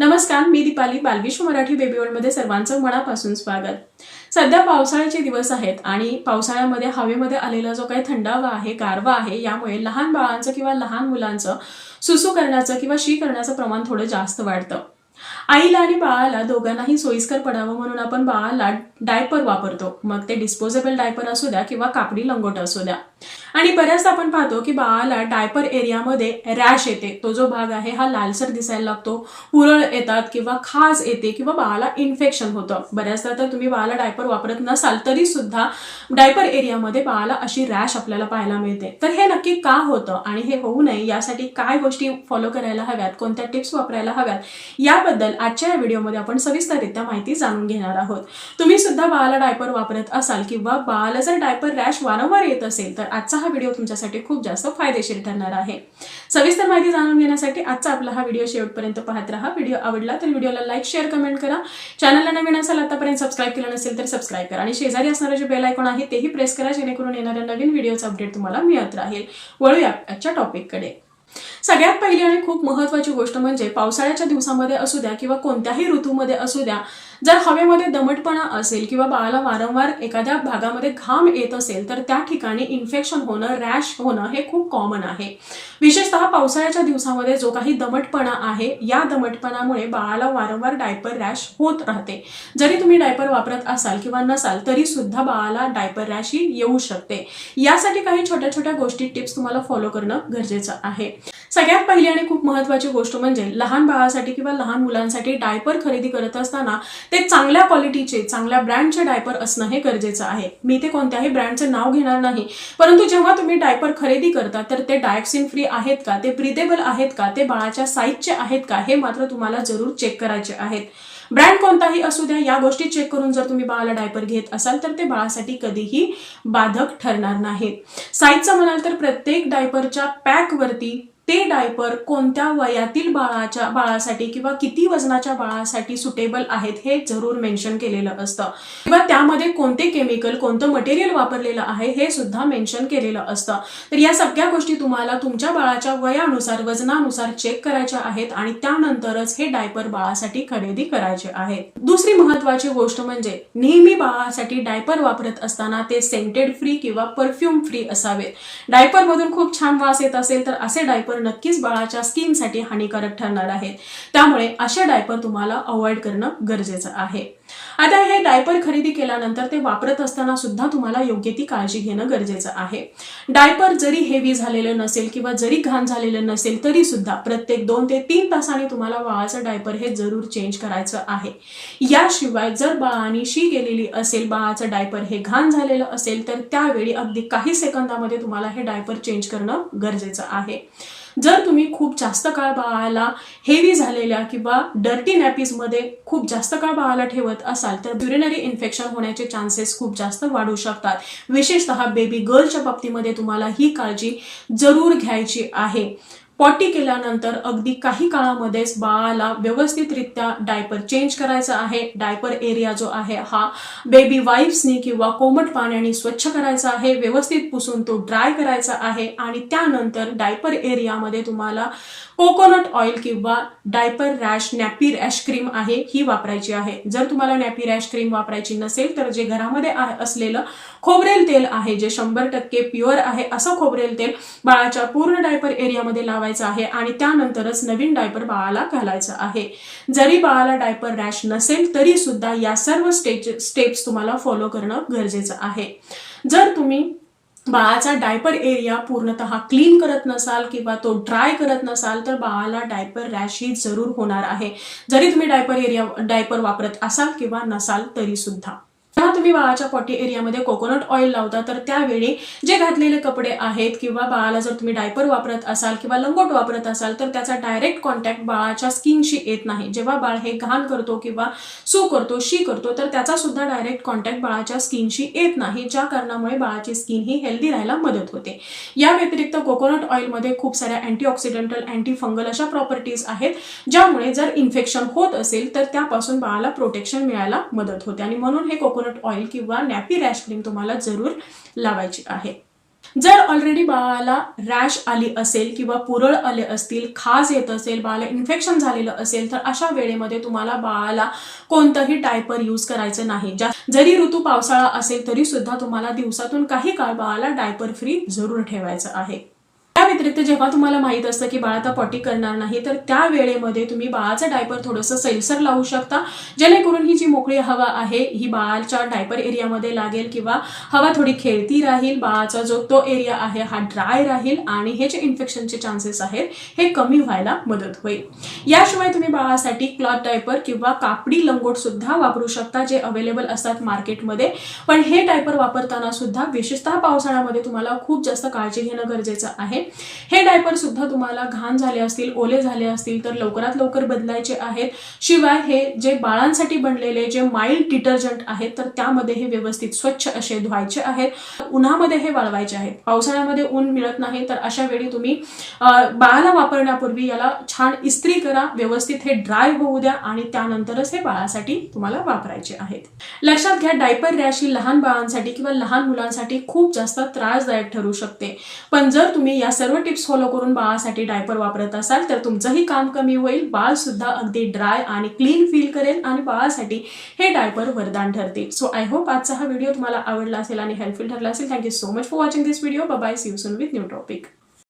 नमस्कार मी दीपाली बालविश्व मराठी बेबी मध्ये सर्वांचं मनापासून स्वागत. सध्या पावसाळ्याचे दिवस आहेत आणि पावसाळ्यामध्ये हवेमध्ये आलेला जो काही थंडावा आहे गारवा आहे यामुळे लहान बाळांचं किंवा लहान मुलांचं सुसू करण्याचं किंवा शी करण्याचं प्रमाण थोडं जास्त वाढतं. आईला आणि बाळाला दोघांनाही सोयीस्कर पडावं म्हणून आपण बाळाला डायपर वापरतो. मग ते डिस्पोजेबल डायपर असू द्या किंवा कापडी लंगोट असू द्या. आणि बऱ्याचदा आपण पाहतो की बाळाला डायपर एरियामध्ये रॅश येते. तो जो भाग आहे हा लालसर दिसायला लागतो. पुरळ येतात किंवा खाज येते किंवा बाळाला इन्फेक्शन होतं. बऱ्याचदा तर तुम्ही बाळाला डायपर वापरत नसाल तरी सुद्धा डायपर एरियामध्ये बाळाला अशी रॅश आपल्याला पाहायला मिळते. तर हे नक्की का होतं आणि हे होऊ नये यासाठी काय गोष्टी फॉलो करायला हव्यात कोणत्या टिप्स वापरायला हव्यात याबद्दल आजच्या या व्हिडिओमध्ये आपण सविस्तररित्या माहिती जाणून घेणार आहोत. तुम्ही सुद्धा बाळाला डायपर वापरत असाल किंवा बाळाला जर डायपर रॅश वारंवार येत असेल तर आजचा हा व्हिडिओ तुमच्यासाठी खूप जास्त फायदेशीर ठरणार आहे. सविस्तर माहिती जाणून घेण्यासाठी आजचा आपला हा व्हिडिओ शेवटपर्यंत पाहत राहा. व्हिडिओ आवडला तर व्हिडिओला लाईक शेअर कमेंट करा. चॅनलला नवीन असाल आतापर्यंत सबस्क्राईब केलं नसेल तर सबस्क्राईब करा आणि शेजारी असणारं जे बेल आयकॉन आहे तेही प्रेस करा जेणेकरून येणाऱ्या नवीन व्हिडिओचं अपडेट तुम्हाला मिळत राहील. वळूया आजच्या टॉपिककडे सगळ्यात पहिली आणि खूप महत्वाची गोष्ट म्हणजे पावसाळ्याच्या दिवसामध्ये असू द्या किंवा कोणत्याही ऋतूमध्ये असू द्या जर हवेमध्ये दमटपणा असेल किंवा बाळाला वारंवार एखाद्या भागामध्ये घाम येत असेल तर त्या ठिकाणी इन्फेक्शन होणं रॅश होणं हे खूप कॉमन आहे. विशेषतः पावसाळ्याच्या दिवसामध्ये जो काही दमटपणा आहे या दमटपणामुळे बाळाला वारंवार डायपर रॅश होत राहते. जरी तुम्ही डायपर वापरत असाल किंवा नसाल तरी सुद्धा बाळाला डायपर रॅश ही येऊ शकते. यासाठी काही छोट्या छोट्या गोष्टी टिप्स तुम्हाला फॉलो करणं गरजेचं आहे. सगळ्यात पहिली आणि खूप महत्वाची गोष्ट म्हणजे लहान बाळासाठी किंवा लहान मुलांसाठी डायपर खरेदी करत असताना ते चांगल्या क्वालिटीचे चांगल्या ब्रँडचे डायपर असणं हे गरजेचं आहे. मी ते कोणत्याही ब्रँडचे नाव घेणार नाही. परंतु जेव्हा तुम्ही डायपर खरेदी करता तर ते डायक्सिन फ्री आहेत का? ते ब्रिदेबल आहेत का? ते बाळाच्या साईजचे आहेत का? हे मात्र तुम्हाला जरूर चेक करायचे आहेत. ब्रँड कोणताही असू द्या या गोष्टी चेक करून जर तुम्ही बाळाला डायपर घेत असाल तर ते बाळासाठी कधीही बाधक ठरणार नाहीत. साईजचं म्हणाल तर प्रत्येक डायपरच्या पॅकवरती ते डायपर कोणत्या वयातील बाळाच्या बाळासाठी किंवा किती वजनाच्या बाळासाठी सुटेबल आहेत हे जरूर मेन्शन केलेलं असतं. किंवा त्यामध्ये कोणते केमिकल कोणतं मटेरियल वापरलेलं आहे हे सुद्धा मेन्शन केलेलं असतं. तर या सगळ्या गोष्टी तुम्हाला तुमच्या बाळाच्या वयानुसार वजनानुसार चेक करायच्या आहेत आणि त्यानंतरच हे डायपर बाळासाठी खरेदी करायचे आहेत. दुसरी महत्वाची गोष्ट म्हणजे नेहमी बाळासाठी डायपर वापरत असताना ते सेंटेड फ्री किंवा परफ्यूम फ्री असावेत. डायपर मधून खूप छान वास येत असेल तर असे डायपर नक्कीच बाळाच्या स्किनसाठी हानिकारक ठरणार आहेत. त्यामुळे अशा डायपर तुम्हाला अवॉइड करणं गरजेचं आहे. आता हे डायपर खरेदी केल्यानंतर ते वापरत असताना सुद्धा तुम्हाला योग्य ती काळजी घेणं गरजेचं आहे. डायपर जरी हेवी झालेलं नसेल किंवा जरी घाण झालेलं नसेल तरी सुद्धा प्रत्येक दोन ते तीन तासाने तुम्हाला बाळाचं डायपर हे जरूर चेंज करायचं आहे. याशिवाय जर बाळाने शी गेलेली असेल बाळाचं डायपर हे घाण झालेलं असेल तर त्यावेळी अगदी काही सेकंदामध्ये तुम्हाला हे डायपर चेंज करणं गरजेचं आहे. जर तुम्ही खूप जास्त काळ बाळाला हेवी झालेल्या किंवा डर्टी नॅपीजमध्ये खूप जास्त काळ बाळाला ठेवत असाल तर ब्युरिनरी इन्फेक्शन होण्याचे चान्सेस खूप जास्त वाढू शकतात. विशेषतः बेबी गर्लच्या बाबतीमध्ये तुम्हाला ही काळजी जरूर घ्यायची आहे. पॉटी केल्यानंतर अगदी काही काळामध्येच बाळाला व्यवस्थितरित्या डायपर चेंज करायचा आहे. डायपर एरिया जो आहे हा बेबी वाईप्सनी किंवा कोमट पाण्याने स्वच्छ करायचा आहे. व्यवस्थित पुसून तो ड्राय करायचा आहे. आणि त्यानंतर डायपर एरियामध्ये तुम्हाला कोकोनट ऑइल किंवा diaper rash nappy rash cream आहे ही वापरायची आहे. जर तुम्हाला नॅपी रॅश क्रीम वापरायची नसेल तर जे घरामध्ये असलेलं खोबरेल तेल आहे जे शंभर टक्के प्युअर आहे असं खोबरेल तेल बाळाच्या पूर्ण डायपर एरियामध्ये लावायचं आहे आणि त्यानंतरच नवीन डायपर बाळाला घालायचं आहे. जरी बाळाला डायपर रॅश नसेल तरी सुद्धा या सर्व स्टेज स्टेप्स तुम्हाला फॉलो करणं गरजेचं आहे. जर तुम्ही बाळाचा डायपर एरिया पूर्णतः क्लीन करत नसाल किंवा तो ड्राय करत नसाल तर बाळाला डायपर रॅश ही जरूर होणार आहे. जरी तुम्ही डायपर एरिया डायपर वापरत असाल किंवा नसाल तरी सुद्धा. तुम्ही बाळाच्या पॉटी एरियामध्ये कोकोनट ऑइल लावता तर त्यावेळी जे घातलेले कपडे आहेत किंवा बाळाला जर तुम्ही डायपर वापरत असाल किंवा लंगोट वापरत असाल तर त्याचा डायरेक्ट कॉन्टॅक्ट बाळाच्या स्किनशी येत नाही. जेव्हा बाळ हे घाण करतो किंवा सू करतो शी करतो तर त्याचा सुद्धा डायरेक्ट कॉन्टॅक्ट बाळाच्या स्किनशी येत नाही ज्या कारणामुळे बाळाची स्किन ही हेल्दी राहायला मदत होते. या व्यतिरिक्त कोकोनट ऑइलमध्ये खूप साऱ्या अँटीऑक्सिडेंटल अँटी फंगल अशा प्रॉपर्टीज आहेत ज्यामुळे जर इन्फेक्शन होत असेल तर त्यापासून बाळाला प्रोटेक्शन मिळायला मदत होते. आणि म्हणून हे कोकोनट ऑइल किंवा नॅपी रॅश क्रीम तुम्हाला जरूर लावायची आहे. जर ऑलरेडी बाळाला रॅश आली असेल किंवा पुरळ आले असतील खाज येत असेल बाळाला इन्फेक्शन झालेलं असेल तर अशा वेळेमध्ये तुम्हाला बाळाला कोणतंही डायपर यूज करायचं नाही. ज्या- जरी ऋतू पावसाळा असेल तरी सुद्धा तुम्हाला दिवसातून काही काळ बाळाला डायपर फ्री जरूर ठेवायचं आहे. व्यतिरिक्त जेव्हा तुम्हाला माहीत असतं की बाळ आता पॉटी करणार नाही तर त्या वेळेमध्ये तुम्ही बाळाचं डायपर थोडंसं सैलसर लावू शकता जेणेकरून ही जी मोकळी हवा आहे ही बाळाच्या डायपर एरियामध्ये लागेल किंवा हवा थोडी खेळती राहील बाळाचा जो तो एरिया आहे हा ड्राय राहील आणि हे जे इन्फेक्शनचे चान्सेस आहेत हे कमी व्हायला मदत होईल. याशिवाय तुम्ही बाळासाठी क्लॉथ डायपर किंवा कापडी लंगोट सुद्धा वापरू शकता जे अवेलेबल असतात मार्केटमध्ये. पण हे डायपर वापरताना सुद्धा विशेषतः पावसाळ्यामध्ये तुम्हाला खूप जास्त काळजी घेणं गरजेचं आहे. हे डायपर सुद्धा तुम्हाला घाण झाले असतील ओले झाले असतील तर लवकरात लवकर बदलायचे आहेत. शिवाय हे जे बाळांसाठी बनलेले जे माइल्ड डिटर्जंट आहेत तर त्यामध्ये हे व्यवस्थित स्वच्छ असे धुवायचे आहेत. उन्हामध्ये हे वाळवायचे आहेत. पावसाळ्यामध्ये ऊन मिळत नाही तर अशा वेळी तुम्ही बाळाला वापरण्यापूर्वी याला छान इस्त्री करा व्यवस्थित हे ड्राय होऊ द्या आणि त्यानंतरच हे बाळासाठी तुम्हाला वापरायचे आहेत. लक्षात घ्या डायपर रॅश ही लहान बाळांसाठी किंवा लहान मुलांसाठी खूप जास्त त्रासदायक ठरू शकते. पण जर तुम्ही या सर्व टिप्स फॉलो करून बाळासाठी डायपर वापरत असाल तर तुमचंही काम कमी होईल. बाळ सुद्धा अगदी ड्राय आणि क्लीन फील करेल आणि बाळासाठी हे डायपर वरदान ठरतील सो आय होप आजचा हा व्हिडिओ तुम्हाला आवडला असेल आणि हेल्पफुल ठरला असेल. Thank you so much for watching this video bye see you soon with new topic